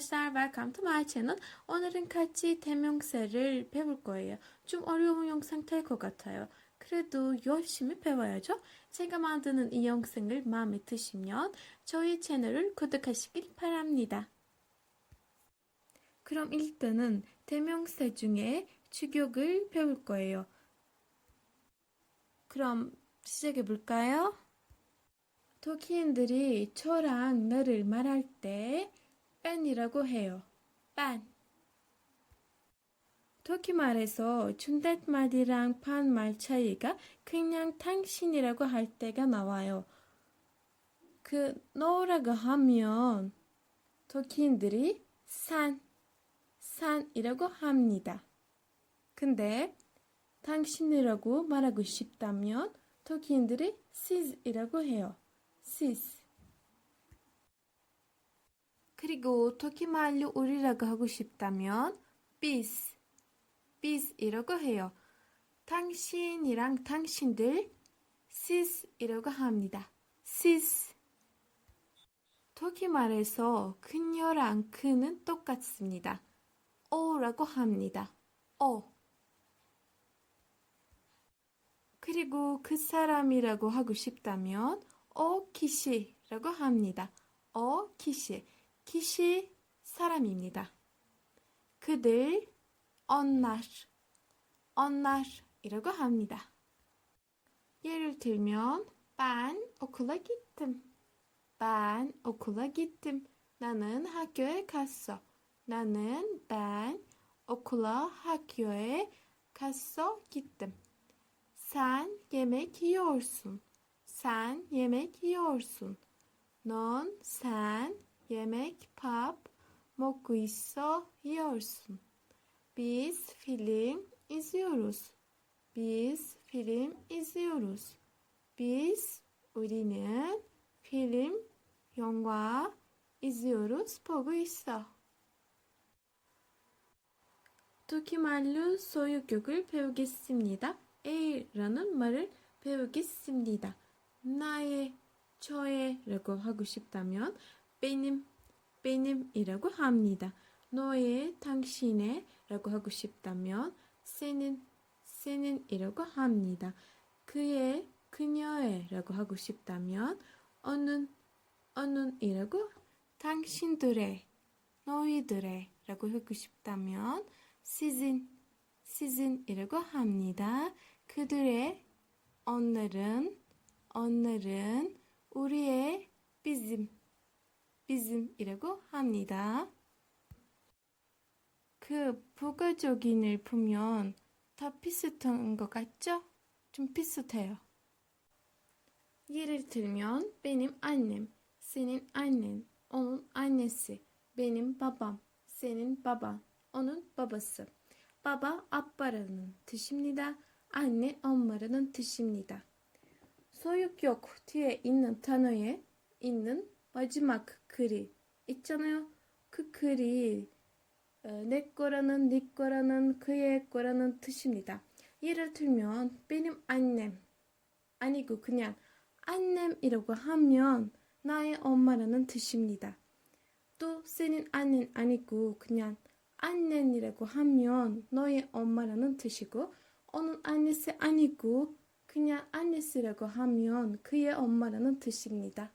arkadaşlar, welcome to my channel. 오늘은 같이 대명사를 배울 거예요. 좀 어려운 영상 될 것 같아요. 그래도 열심히 배워야죠. 제가 만드는 이 영상을 마음에 드시면 저희 채널을 구독하시길 바랍니다. 그럼 일단은 대명사 중에 주격을 배울 거예요. 그럼 시작해 볼까요? 터키인들이 저랑 나를 말할 때 빤이라고 해요. 빤. 터키 말에서 준댓말이랑 반말 차이가 그냥 당신이라고 할 때가 나와요. 그 너라고 하면 터키인들이 산, 산이라고 합니다. 근데 당신이라고 말하고 싶다면 터키인들이 siz이라고 해요. siz. 그리고 터키 말로 우리라고 하고 싶다면 biz, biz이라고 해요. 당신이랑 당신들 siz이라고 합니다. siz. 터키 말에서 그녀랑 그는 똑같습니다. 어라고 합니다. 어. 그리고 그 사람이라고 하고 싶다면 어 키시라고 합니다. 어 키시. 키시 사람입니다. 그들 onlar onlar이라고 합니다. 예를 들면 ben okula gittim. Ben okula gittim. 나는 학교에 갔어. 나는 ben okula 학교에 갔어 gittim. Sen yemek yiyorsun. Sen yemek yiyorsun. 넌 sen yemek 밥 먹고 있어 yiyorsun. Biz film izliyoruz. Biz film izliyoruz. Biz 우리는 film 영화 izliyoruz 보고 있어. 토키말로 소유격을 배우겠습니다. A라는 말을 배우겠습니다. 나의, 저의라고 하고 싶다면 benim, benim이라고 합니다. 너의, 당신의 라고 하고 싶다면 senin, senin이라고 합니다. 그의, 그녀의 라고 하고 싶다면 어는, 어는이라고 당신들의, 너희들의 라고 하고 싶다면 sizin, sizin이라고 합니다. 그들의, onların, onların, 우리의, bizim, bizim이라고 합니다. 그 부가적인을 보면 다 비슷한 것 같죠? 좀 비슷해요. 예를 들면 benim annem, senin annen, onun annesi, benim babam, senin baban, onun babası. baba 아빠라는 뜻입니다. anne 엄마라는 뜻입니다. 소유격 뒤에 있는 단어에 있는 마지막 글이 있잖아요. 그 글이 어, 내 거라는 네 거라는 그의 거라는 뜻입니다. 예를 들면 benim annem 아니고 그냥 annem이라고 하면 나의 엄마라는 뜻입니다. 또 senin annen 아니고 그냥 annen이라고 하면 너의 엄마라는 뜻이고 어느 annesi 아니고 그냥 annesi라고 하면 그의 엄마라는 뜻입니다.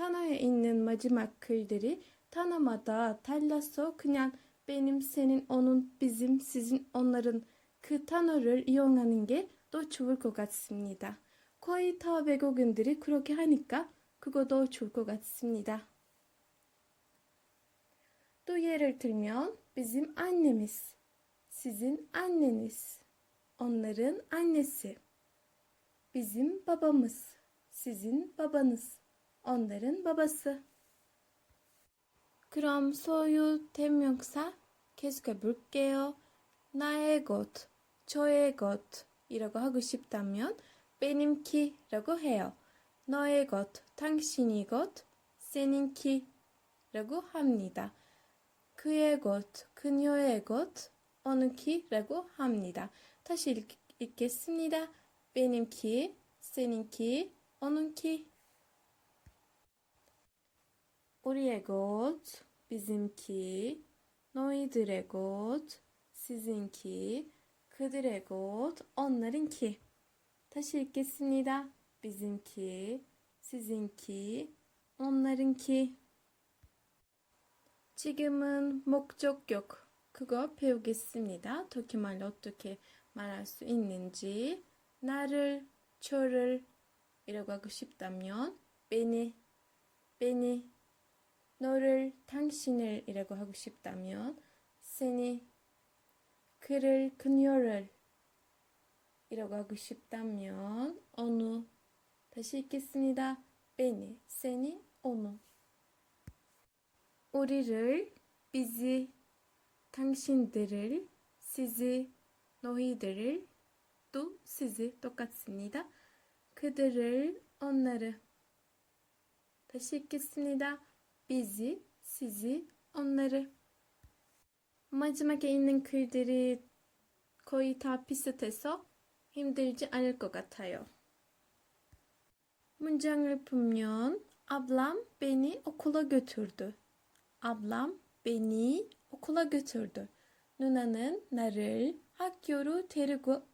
단어에 있는 마지막 글들이 단어마다 달라서 그냥 benim, senin, onun, bizim, sizin, onların 그 단어를 이용하는 게 더 좋을 것 같습니다. 거의 다 외국인들이 그렇게 하니까 그거도 좋을 것 같습니다. 또 예를 들면 bizim annemiz, sizin anneniz, onların annesi, bizim babamız, sizin babanız, onların babası. 그럼 소유 대명사 계속해 볼게요. 나의 것, 저의 것 이라고 하고 싶다면 benimki라고 해요. 너의 것, 당신의 것, seninki라고 합니다. 그의 것, 그녀의 것, 어느 키라고 합니다. 다시 읽, 읽겠습니다. benimki, seninki, onunki. 우리의 곳, bizimki, 너희들의 곳, sizinki, 그들의 곳, onlarınki. 다시 읽겠습니다. bizimki, sizinki, onlarınki. 지금은 목적격 그거 배우겠습니다. 터키 말로 어떻게 말할 수 있는지 나를 저를 이라고 하고 싶다면 베니 너를 당신을 이라고 하고 싶다면 세니 그를 그녀를 이라고 하고 싶다면 어느 다시 읽겠습니다. 베니 세니 어느 우리를 bizi 당신들을 sizi 너희들을 또 sizi 똑같습니다. 그들을 onları 다시 읽겠습니다. bizi sizi onları 마지막에 있는 글들이 거의 다 비슷해서 힘들지 않을 것 같아요. 문장을 보면 ablam beni okula götürdü. Ablam beni okula götürdü. 누나는 나를 학교로 데리고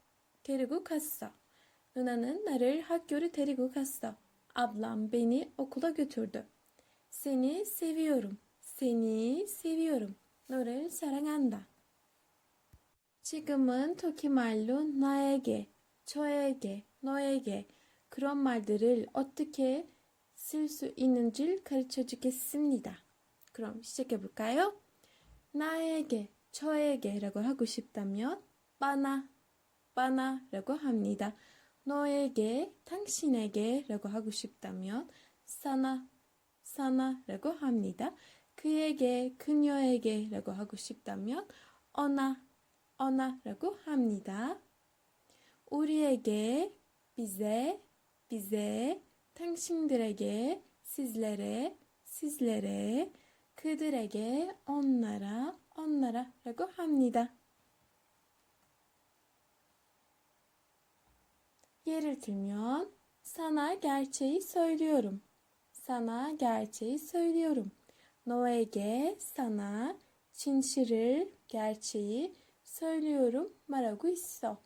데리고 갔어. 누나는 나를 학교로 데리고 갔어. Ablam beni okula götürdü. Seni seviyorum. Seni seviyorum. 너를 사랑한다. 지금은 터키 말로 나에게, 저에게, 너에게 그런 말들을 어떻게 쓸 수 있는지를 가르쳐 주겠습니다. 그럼 시작해 볼까요? 나에게, 저에게라고 하고 싶다면 바나, 바나라고 합니다. 너에게, 당신에게라고 하고 싶다면 사나, 사나라고 합니다. 그에게, 그녀에게라고 하고 싶다면 어나, 어나라고 합니다. 우리에게, bize, bize, 당신들에게, sizlere, sizlere, 그들에게, onlara, onlara라고 합니다. 예를 들면, sana gerçeği söylüyorum. Sana gerçeği söylüyorum. 너에게, sana, 진실을, gerçeği söylüyorum 말하고 있어.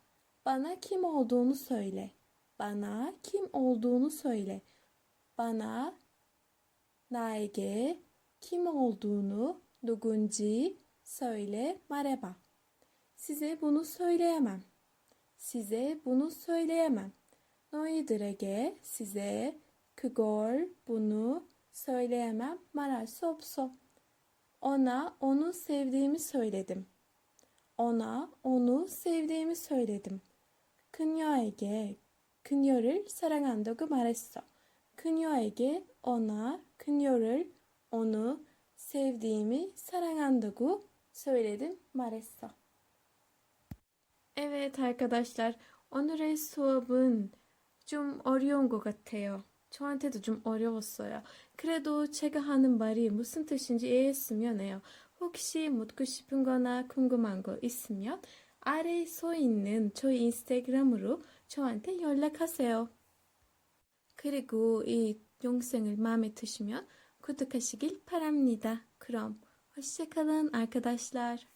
Bana kim olduğunu söyle. Bana kim olduğunu söyle. Bana 나에게 kim olduğunu 누군지 söyle 말해봐. Size bunu söyleyemem. Size bunu söyleyemem. 너희들에게 size 그걸 bunu söyleyemem 말할 수 없어. Ona onu sevdiğimi söyledim. Ona onu sevdiğimi söyledim. 그녀에게 그녀를 사랑한다고 말했어. 그녀에게 ona 그녀를 onu sevdiğimi sarangandagu söyledim 말했어. Evet arkadaşlar 오늘의 수업은 좀 어려운 것 같아요. 저한테도 좀 어려웠어요. 그래도 제가 하는 말이 무슨 뜻인지 이해했으면 해요. 혹시 묻고 싶은 거나 궁금한 거 있으면 아래에 써 있는 저희 인스타그램으로 저한테 연락하세요. 그리고 이 영상을 마음에 드시면 구독하시길 바랍니다. 그럼 hoşçakalın arkadaşlar.